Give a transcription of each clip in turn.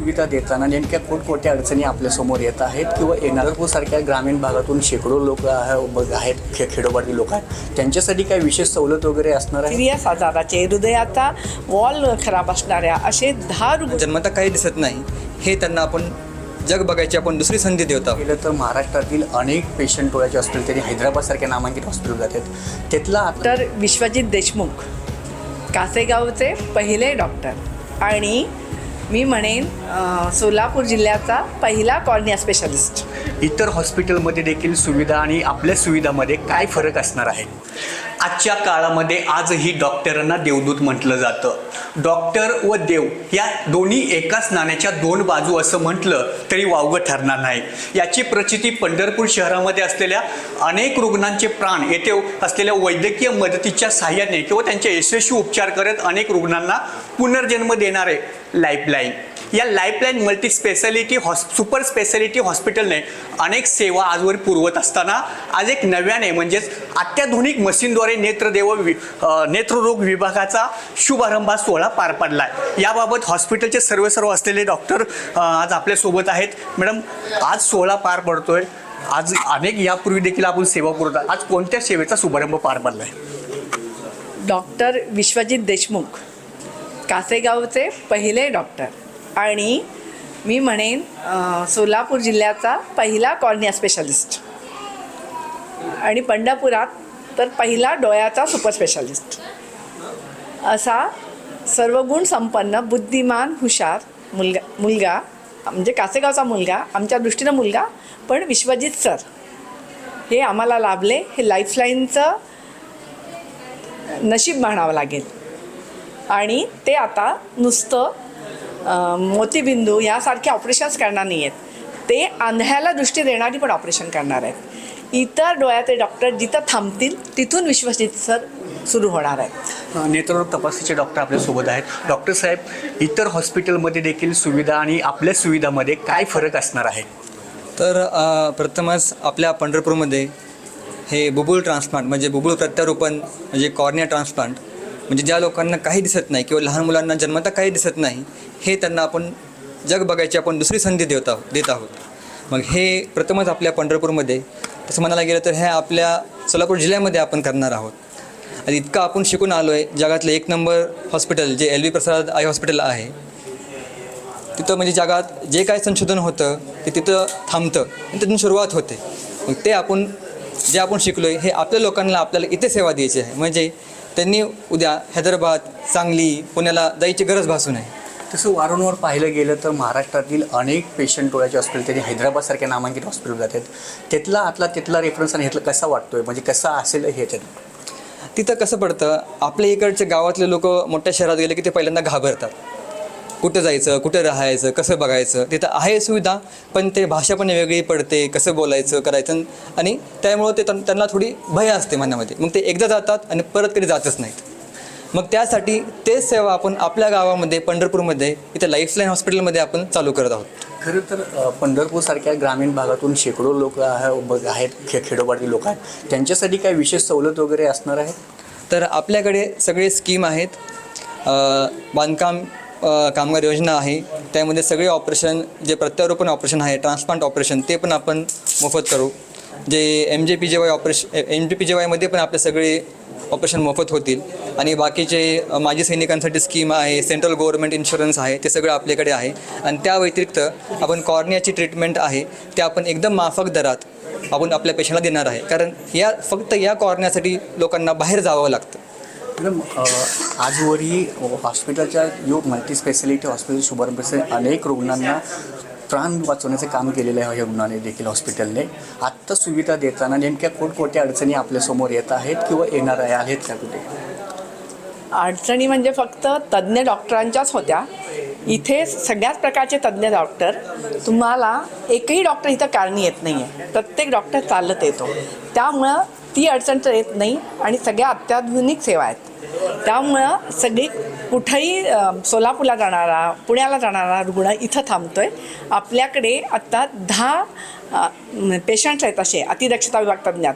सुविधा देताना नेमक्या कोणकोणत्या अडचणी आपल्यासमोर येत आहेत किंवा येणारपूर सारख्या ग्रामीण भागातून शेकडो लोक आहेत खे खेडोपाडी लोक आहेत त्यांच्यासाठी काही विशेष सवलत वगैरे असणार आहे? सिरियस आजाराचे हृदयाचा वॉल खराब असणाऱ्या असे दहा रुग्ण जन्मता काही दिसत नाही. हे त्यांना आपण जग बघायची आपण दुसरी संधी देत आहोत. केलं तर महाराष्ट्रातील अनेक पेशंट डोळ्याचे हॉस्पिटल त्यांनी हैदराबादसारख्या नामांकित हॉस्पिटल जातात त्यातला आता डॉक्टर विश्वजित देशमुख कासेगावचे पहिले डॉक्टर आणि मी म्हणेन सोलापूर जिल्ह्याचा पहिला कॉर्निया स्पेशलिस्ट इतर हॉस्पिटलमध्ये देखील सुविधा आणि आपल्या सुविधामध्ये काय फरक असणार आहे? आजच्या काळामध्ये आजही डॉक्टरांना देवदूत म्हटलं जातं. डॉक्टर व देव या दोन्ही एकाच नाण्याच्या दोन बाजू असं म्हटलं तरी वावगं ठरणार नाही. याची प्रचिती पंढरपूर शहरामध्ये असलेल्या अनेक रुग्णांचे प्राण येथे असलेल्या वैद्यकीय मदतीच्या सहाय्याने किंवा त्यांचे यशस्वी उपचार करत अनेक रुग्णांना पुनर्जन्म देणारे लाईफलाईन या लाईफलाईन मल्टी स्पेशालिटी हॉस् सुपर स्पेशालिटी हॉस्पिटलने अनेक सेवा आजवर पुरवत असताना आज एक नव्याने म्हणजेच अत्याधुनिक मशीनद्वारे नेत्रदेव वि नेत्ररोग विभागाचा शुभारंभ सोहळा पार पडला आहे याबाबत हॉस्पिटलचे सर्व सर्व असलेले डॉक्टर आज आपल्यासोबत आहेत. मॅडम आज सोहळा पार पडतोय. आज अनेक यापूर्वी देखील आपण सेवा पुरवतात आज कोणत्या सेवेचा शुभारंभ पार पडला आहे डॉक्टर विश्वजित देशमुख कासेगावचे पहिले डॉक्टर आणि मी म्हणेन सोलापूर जिल्ह्याचा पहिला कॉर्निया स्पेशालिस्ट आणि पंढरपुरात तर पहिला डोळ्याचा सुपर स्पेशालिस्ट असा सर्वगुण संपन्न बुद्धिमान हुशार मुलगा मुलगा म्हणजे कासेगावचा मुलगा आमच्या दृष्टीनं मुलगा पण विश्वजित सर. हे आम्हाला लाभले हे लाईफलाईनचं नशीब म्हणावं लागेल. आणि ते आता नुसतं मोतीबिंदू यासारखे ऑपरेशन्स करणार नाही आहेत. ते आंध्याला दृष्टी देणारी पण ऑपरेशन करणार आहेत. इतर डोळ्याचे डॉक्टर जिथं थांबतील तिथून विश्वजित सर सुरू होणार आहेत. नेत्ररोग तपासणीचे डॉक्टर आपल्यासोबत आहेत. डॉक्टर साहेब इतर हॉस्पिटलमध्ये देखील सुविधा आणि आपल्या सुविधामध्ये काय फरक असणार आहे? तर प्रथमच आपल्या पंढरपूरमध्ये हे बुबुळ ट्रान्सप्लांट म्हणजे बुबुळ प्रत्यारोपण म्हणजे कॉर्निया ट्रान्सप्लांट म्हणजे ज्या लोकांना काही दिसत नाही किंवा लहान मुलांना जन्मता काही दिसत नाही हे त्यांना आपण जग बघायची आपण दुसरी संधी देत आहोत देत आहोत. मग हे प्रथमच आपल्या पंढरपूरमध्ये तसं म्हणायला गेलं तर हे आपल्या सोलापूर जिल्ह्यामध्ये आपण करणार आहोत. आणि इतकं आपण शिकून आलो आहे जगातलं एक number hospital J L V Prasad eye hospital आहे तिथं म्हणजे जगात जे काय संशोधन होतं ते तिथं थांबतं आणि तिथून सुरुवात होते. मग ते आपण जे आपण शिकलो आहे हे आपल्या लोकांना आपल्याला इथे सेवा द्यायची आहे. म्हणजे त्यांनी उद्या हैदराबाद सांगली पुण्याला जायची गरज भासू नये. तसं वारंवार पाहिलं गेलं तर महाराष्ट्रातील अनेक पेशंट डोळ्याचे हॉस्पिटल त्यांनी हैदराबादसारख्या नामांकित हॉस्पिटल जातात. त्यातला आतला तिथला रेफरन्स आणि ह्यातला कसा वाटतोय? म्हणजे कसा असेल हे त्यात तिथं कसं पडतं? आपल्या इकडचे गावातले लोक मोठ्या शहरात गेले की ते पहिल्यांदा घाबरतात. कुठं जायचं कुठं राहायचं कसं बघायचं तिथं आहे सुविधा पण ते भाषा पण वेगळी पडते कसं बोलायचं करायचं आणि त्यामुळं ते त्यां- त्यांना थोडी भय असते मनामध्ये. मग ते एकदा जातात आणि परत कधी जातच नाहीत. मग त्यासाठी तेच सेवा आपण आपल्या गावामध्ये पंढरपूरमध्ये इथं लाईफलाईन हॉस्पिटलमध्ये आपण चालू करत आहोत. खरं तर पंढरपूरसारख्या ग्रामीण भागातून शेकडो लोक आहेत खे खेडोपाडी लोक आहेत. त्यांच्यासाठी काय विशेष सवलत वगैरे असणार आहे तर आपल्याकडे सगळे स्कीम आहेत. बांधकाम कामगार योजना आहे. त्यामध्ये सगळे ऑपरेशन जे प्रत्यारोपण ऑपरेशन आहे ट्रान्सप्लांट ऑपरेशन ते पण आपण मोफत करू. जे M J P J Y operation M J P J वायमध्ये पण आपले सगळे ऑपरेशन मोफत होतील. आणि बाकीचे माजी सैनिकांसाठी स्कीम आहे सेंट्रल गव्हर्नमेंट इन्शुरन्स आहे ते सगळं आपल्याकडे आहे. आणि त्या व्यतिरिक्त आपण कॉर्नियाची ट्रीटमेंट आहे ते आपण एकदम माफक दरात आपण आपल्या पेशंटला देणार आहे. कारण या फक्त या कॉर्नियासाठी लोकांना बाहेर जावं लागतं. मॅडम आजवरही हॉस्पिटलच्या योग मल्टी स्पेशालिटी हॉस्पिटल शुभारंभाचे अनेक रुग्णांना प्राण वाचवण्याचं काम केलेलं आहे या रुग्णाने देखील हॉस्पिटलने. आत्ता सुविधा देताना नेमक्या कोणकोणत्या अडचणी आपल्यासमोर येत आहेत किंवा येणार आहे आहेत का कुठे? अडचणी म्हणजे फक्त तज्ज्ञ डॉक्टरांच्याच होत्या. इथे सगळ्याच प्रकारचे तज्ज्ञ डॉक्टर. तुम्हाला एकही डॉक्टर इथं कारणी येत नाही आहे प्रत्येक डॉक्टर चालत येतो. त्यामुळं ती अडचण तर येत नाही आणि सगळ्या अत्याधुनिक सेवा आहेत. त्यामुळं सगळी कुठंही सोलापूरला जाणारा पुण्याला जाणारा रुग्ण इथं थांबतोय. आपल्याकडे आत्ता दहा पेशंट्स आहेत असे अतिदक्षता विभाग तज्ज्ञात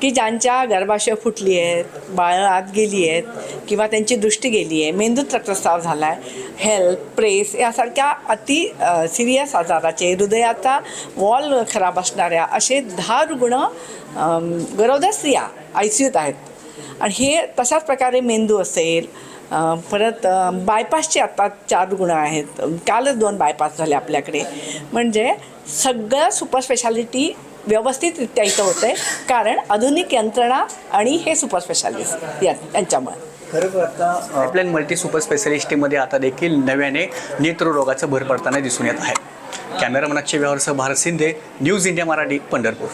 की ज्यांच्या गर्भाशय फुटली आहेत बाळं आत गेली आहेत किंवा त्यांची दृष्टी गेली आहे मेंदूत रक्तस्राव झाला आहे हेल्थ प्रेस यासारख्या अति सिरियस आजाराचे हृदयाचा वॉल खराब असणाऱ्या असे दहा रुग्ण गरोदर स्त्रिया आय सी यूत आहेत. आणि हे तशाच प्रकारे मेंदू असेल परत बायपासचे आता चार रुग्ण आहेत. कालच दोन बायपास झाले आपल्याकडे. म्हणजे सगळं सुपर स्पेशालिटी व्यवस्थितरित्या इथं होतं आहे कारण आधुनिक यंत्रणा आणि हे सुपर स्पेशालिस्ट या त्यांच्यामुळे खरं आता आपल्या मल्टी सुपर स्पेशालिस्टीमध्ये आता देखील नव्याने नेत्ररोगाचं भर पडताना दिसून येत आहे. कॅमेरामनाचे व्यवहारसह भारत शिंदे न्यूज इंडिया मराठी पंढरपूर.